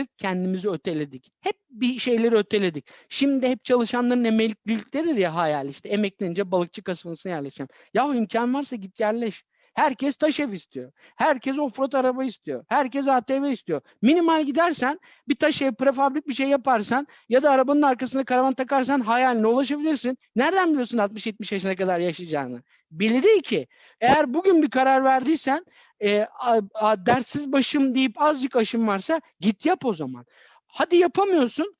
yaptık? Kendimizi öteledik. Hep bir şeyleri öteledik. Şimdi hep çalışanların emeklilikleridir ya hayal işte. Emeklenince balıkçı kasabasına yerleşeceğim. Yahu imkan varsa git yerleş. Herkes taş ev istiyor. Herkes offroad araba istiyor. Herkes ATV istiyor. Minimal gidersen bir taş ev prefabrik bir şey yaparsan ya da arabanın arkasına karavan takarsan hayaline ulaşabilirsin. Nereden biliyorsun 60-70 yaşına kadar yaşayacağını? Belli değil ki. Eğer bugün bir karar verdiysen e, a, a, dertsiz başım deyip azıcık aşım varsa git yap o zaman. Hadi yapamıyorsun.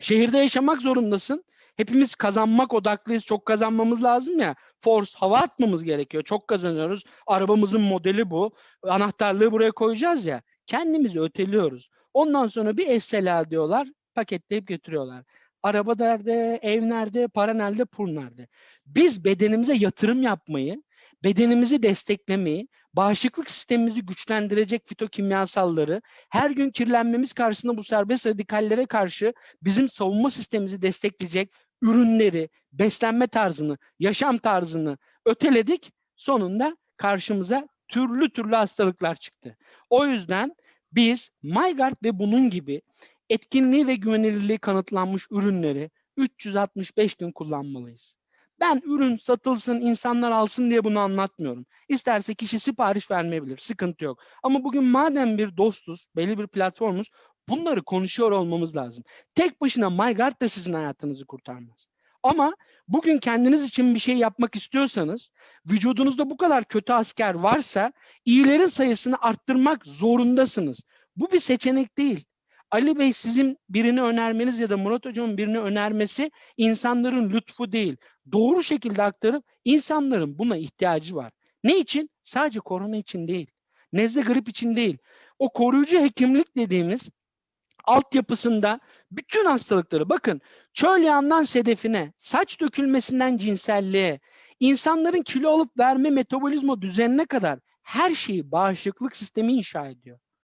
Şehirde yaşamak zorundasın. Hepimiz kazanmak odaklıyız. Çok kazanmamız lazım ya. Force hava atmamız gerekiyor. Çok kazanıyoruz. Arabamızın modeli bu. Anahtarlığı buraya koyacağız ya. Kendimizi öteliyoruz. Ondan sonra bir essela diyorlar. Paketleyip götürüyorlar. Araba nerede, ev nerede, para nerede, pul nerede? Biz bedenimize yatırım yapmayı, bedenimizi desteklemeyi, bağışıklık sistemimizi güçlendirecek fitokimyasalları, her gün kirlenmemiz karşısında bu serbest radikallere karşı bizim savunma sistemimizi destekleyecek ürünleri, beslenme tarzını, yaşam tarzını öteledik. Sonunda karşımıza türlü türlü hastalıklar çıktı. O yüzden biz MyGuard ve bunun gibi etkinliği ve güvenilirliği kanıtlanmış ürünleri 365 gün kullanmalıyız. Ben ürün satılsın, insanlar alsın diye bunu anlatmıyorum. İsterse kişi sipariş vermeyebilir, sıkıntı yok. Ama bugün madem bir dostuz, belli bir platformuz, bunları konuşuyor olmamız lazım. Tek başına MyGuard da sizin hayatınızı kurtarmaz. Ama bugün kendiniz için bir şey yapmak istiyorsanız, vücudunuzda bu kadar kötü asker varsa, iyilerin sayısını arttırmak zorundasınız. Bu bir seçenek değil. Ali Bey sizin birini önermeniz ya da Murat Hocam'ın birini önermesi insanların lütfu değil. Doğru şekilde aktarıp insanların buna ihtiyacı var. Ne için? Sadece korona için değil. Nezle grip için değil. O koruyucu hekimlik dediğimiz altyapısında bütün hastalıkları bakın çöl yağından sedefine, saç dökülmesinden cinselliğe, insanların kilo alıp verme metabolizma düzenine kadar her şeyi bağışıklık sistemi inşa ediyor.